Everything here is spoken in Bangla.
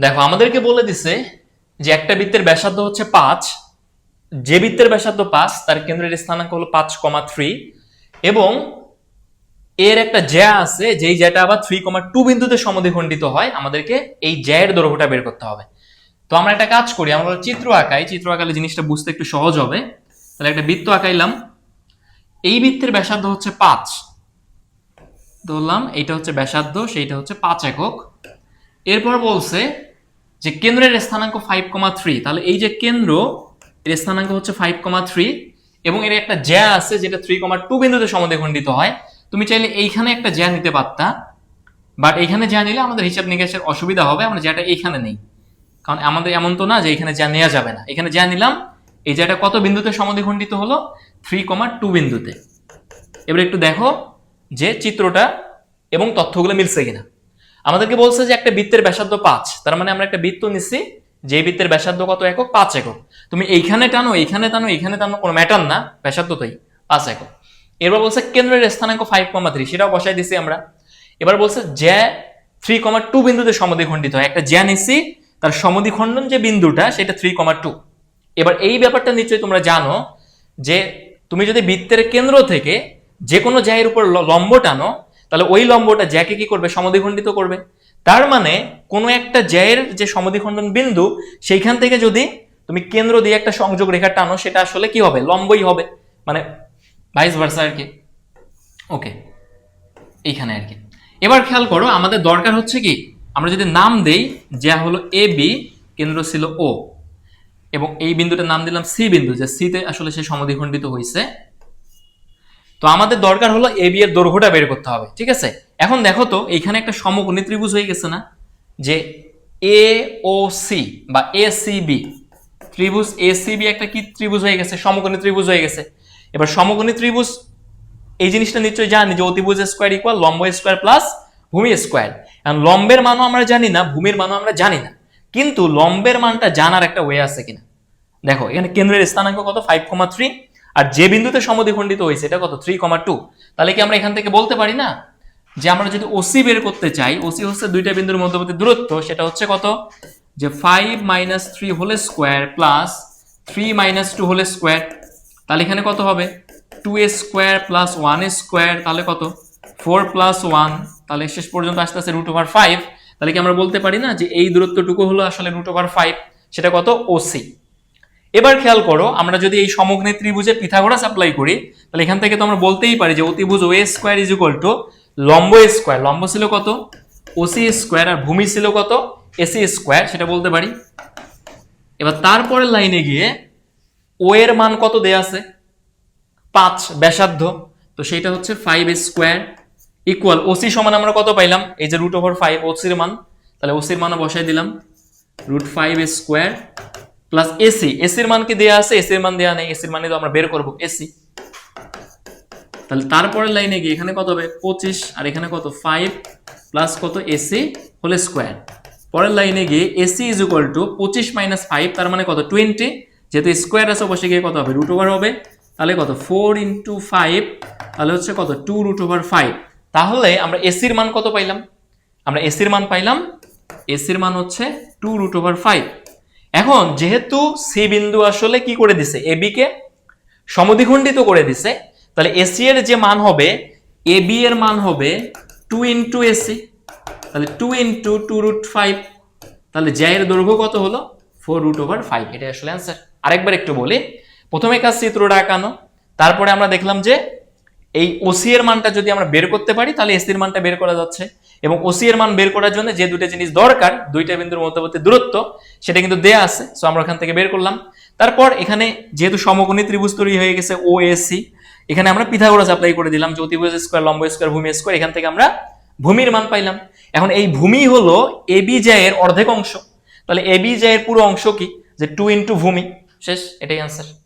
দেখো, আমাদেরকে বলে দিছে যে একটা বৃত্তের ব্যাসার্ধ হচ্ছে পাঁচ। যে বৃত্তের ব্যাসার্ধ পাঁচ, তার কেন্দ্রের স্থানাঙ্ক হলো পাঁচ কমা থ্রি। এবং এর একটা জ্যা আছে, যেই জ্যাটা আবার থ্রি কমা টু বিন্দুতে সমদ্বিখণ্ডিত হয়, আমাদেরকে এই জ্যায়ের দৈর্ঘ্যটা বের করতে হবে। তো আমরা একটা কাজ করি, আমরা চিত্র আঁকাই। চিত্র আঁকালে জিনিসটা বুঝতে একটু সহজ হবে। তাহলে একটা বৃত্ত আঁকাইলাম। এই বৃত্তের ব্যাসার্ধ হচ্ছে পাঁচ। ধরলাম, এইটা হচ্ছে ব্যাসার্ধ, সেইটা হচ্ছে পাঁচ একক। এরপর বলছে যে কেন্দ্রের স্থানাঙ্ক ফাইভ কমা থ্রি তাহলে এই যে কেন্দ্র, এর স্থানাঙ্ক হচ্ছে ফাইভ কমা থ্রি এবং এর একটা জ্যা আছে যেটা থ্রি কমা টু বিন্দুতে সমদ্বিখণ্ডিত হয়। তুমি চাইলে এইখানে একটা জ্যা নিতে পারতা বাট এইখানে জ্যা নিলে আমাদের হিসাব নিকাশের অসুবিধা হবে, আমরা জ্যাটা এইখানে নেই। কারণ আমাদের এমন তো না যে এখানে জ্যা নেওয়া যাবে না। এখানে জ্যা নিলাম, এই জ্যাটা কত বিন্দুতে সমদ্বিখণ্ডিত হলো? থ্রি কমা টু বিন্দুতে। এবার একটু দেখো যে চিত্রটা এবং তথ্যগুলো মিলছে কিনা। আমাদেরকে বলছে যে একটা বৃত্তের ব্যাসার্ধ পাঁচ। তার মানে আমরা একটা বৃত্ত নিচ্ছি যে বৃত্তের ব্যাসার্ধ কত একক? পাঁচ একক। তুমি এইখানে টানো এইখানে টানো এইখানে টানো, কোনো ম্যাটার না, ব্যাসার্ধ তোই, পাঁচ একক। এবার বলছে কেন্দ্রের স্থানাঙ্ক ফাইভ কমা থ্রি সেটাও বসাই দিছি আমরা। এবার বলছে জ্যা থ্রি কমা টু বিন্দুতে সমদ্বিখণ্ডিত হয়। একটা জ্যা নিচ্ছি তার সমদ্বিখণ্ডন যে বিন্দুটা, সেটা থ্রি কমা টু এবার এই ব্যাপারটা নিশ্চয়ই তোমরা জানো যে তুমি যদি বৃত্তের কেন্দ্র থেকে যে কোনো জ্যায়ের উপর লম্ব টানো তাহলে ওই লম্বটা জ্যাকে কি করবে? সমদ্বিখণ্ডিত করবে। তার মানে কোনো একটা জ্যায়ের যে সমদ্বিখণ্ডন বিন্দু, সেইখান থেকে যদি তুমি কেন্দ্র দিয়ে একটা সংযোগ রেখা টানো, সেটা আসলে কি হবে? লম্বই হবে। মানে ভাইস ভার্সা আর কি। ওকে এইখানে আর কি। এবার খেয়াল করো, আমাদের দরকার হচ্ছে কি? আমরা যদি নাম দেই, যা হলো এ বি কেন্দ্র ছিল ও এবং এই বিন্দুটার নাম দিলাম সি বিন্দু, যে সিতে আসলে সে সমদ্বিখণ্ডিত হয়েছে তো আমাদের দরকার হলো এ বি এর দৈর্ঘ্যটা বের করতে হবে, ঠিক আছে? এখন দেখো তো, এইখানে একটা সমকোণী ত্রিভুজ হয়ে গেছে না? যে এ ও সি বা এ সি বি ত্রিভুজ এ সি বি একটা কি ত্রিভুজ হয়ে গেছে? সমকোণী ত্রিভুজ হয়ে গেছে। এবার সমকোণী ত্রিভুজ এই জিনিসটা নিশ্চয়ই জানি যে অতিভুজ স্কোয়ার ইকুয়াল লম্ব স্কোয়ার প্লাস ভূমি স্কোয়ার এখন লম্বের মানও আমরা জানি না, ভূমির মানও আমরা জানি না। কিন্তু লম্বের মানটা জানার একটা ওয়ে আছে কিনা? দেখো, এখানে কেন্দ্রের স্থানাঙ্ক কত? ফাইভ কমা থ্রি আর যে বিন্দুতে সমদ্বিখণ্ডিত হয়েছে, এটা কত? থ্রি কমা টু তাহলে কি আমরা এখান থেকে বলতে পারি না? যে আমরা যদি ওসি বের করতে চাই ওসি হচ্ছে দুইটা বিন্দুর মধ্যবর্তী দূরত্ব, সেটা হচ্ছে কত? যে five minus three whole square plus three minus two whole square তাহলে এখানে কত হবে? Two A square plus one A square তাহলে কত? ফোর প্লাস ওয়ান তাহলে শেষ পর্যন্ত আসতে আসতে রুট ওভার ফাইভ তাহলে কি আমরা বলতে পারি না যে এই দূরত্বটুকু হলো আসলে রুট ওভার ফাইভ সেটা কত? ওসি এবার খেয়াল করো, আমরা যদি এই সমগ্নে ত্রিভুজে পিথাগোরাস অ্যাপ্লাই করি, তাহলে এখান থেকে তো আমরা বলতেই পারি যে অতিভুজ ও স্কোয়ার ইজ ইকুয়াল টু লম্ব স্কোয়ার লম্ব ছিল কত? ওসি স্কোয়ার আর ভূমি ছিল কত? এসি স্কোয়ার সেটা বলতে পারি। এবার তারপরের লাইনে গিয়ে ও এর মান কত দেয়া আছে? পাঁচ, ব্যাসার্ধ। তো সেটা হচ্ছে ফাইভ স্কোয়ার ইকুয়াল ওসি সমান আমরা কত পাইলাম? এই যে রুট ওভার ফাইভ ওসির মান। তাহলে ওসির মানও বসাই দিলাম। Root five square plus AC এসির মান কি দেয়া আছে? এসির মান দেয়া নেই। এসির মানে তো আমরা বের করব এসি তাহলে তারপরের লাইনে গিয়ে এখানে কত হবে? পঁচিশ। আর এখানে কত? ফাইভ প্লাস কত? এসি হোল স্কোয়ার পরের লাইনে গিয়ে এসি ইজ ইকুয়াল টু পঁচিশ মাইনাস ফাইভ তার মানে কত? টোয়েন্টি যেহেতু স্কোয়ার আছে বসে গিয়ে কত হবে? রুট ওভার হবে। তাহলে কত? ফোর ইন্টু ফাইভ তাহলে হচ্ছে কত? টু রুট ওভার ফাইভ তাহলে আমরা এসির মান কত পাইলাম? আমরা এসির মান পাইলাম? এসির মান হচ্ছে টু রুট ওভার ফাইভ এখন যেহেতু সি বিন্দু আসলে কি করে দিছে? এবি কে সমদ্বিখণ্ডিত করে দিছে। তাহলে এসি এর যে মান হবে এ বি এর মান হবে টু ইন্টু এসি তাহলে two into two root five তাহলে জ্যা এর দৈর্ঘ্য কত হলো? ফোর রুট ওভার ফাইভ এটা আসলে অ্যান্সার আরেকবার একটু বলি। প্রথমে কাজ চিত্রটা আঁকানো? তারপরে আমরা দেখলাম যে এই ওসি এর মানটা যদি আমরা বের করতে পারি, তাহলে এসির মানটা বের করা যাচ্ছে। এবং ওসি এর মান বের করার জন্য যে দুটো জিনিস দরকার, দুইটা বিন্দুর মধ্যবর্তী দূরত্ব, সেটা কিন্তু দেয়া আছে। সো আমরা ওখান থেকে বের করলাম। তারপর এখানে যেহেতু সমকোণী ত্রিভুজ তৈরি হয়ে গেছে ও এসি এখানে আমরা পিথাগোরাস অ্যাপ্লাই করে দিলাম, যে অতিভুজ স্কোয়ার লম্ব স্কোয়ার ভূমি স্কোয়ার এখান থেকে আমরা ভূমির মান পাইলাম। এখন এই ভূমি হলো এবি জ্যায়ের অর্ধেক অংশ। তাহলে এবি জ্যায়ের পুরো অংশ কি? যে টু ইন্টু ভূমি। শেষ, এটাই অ্যান্সার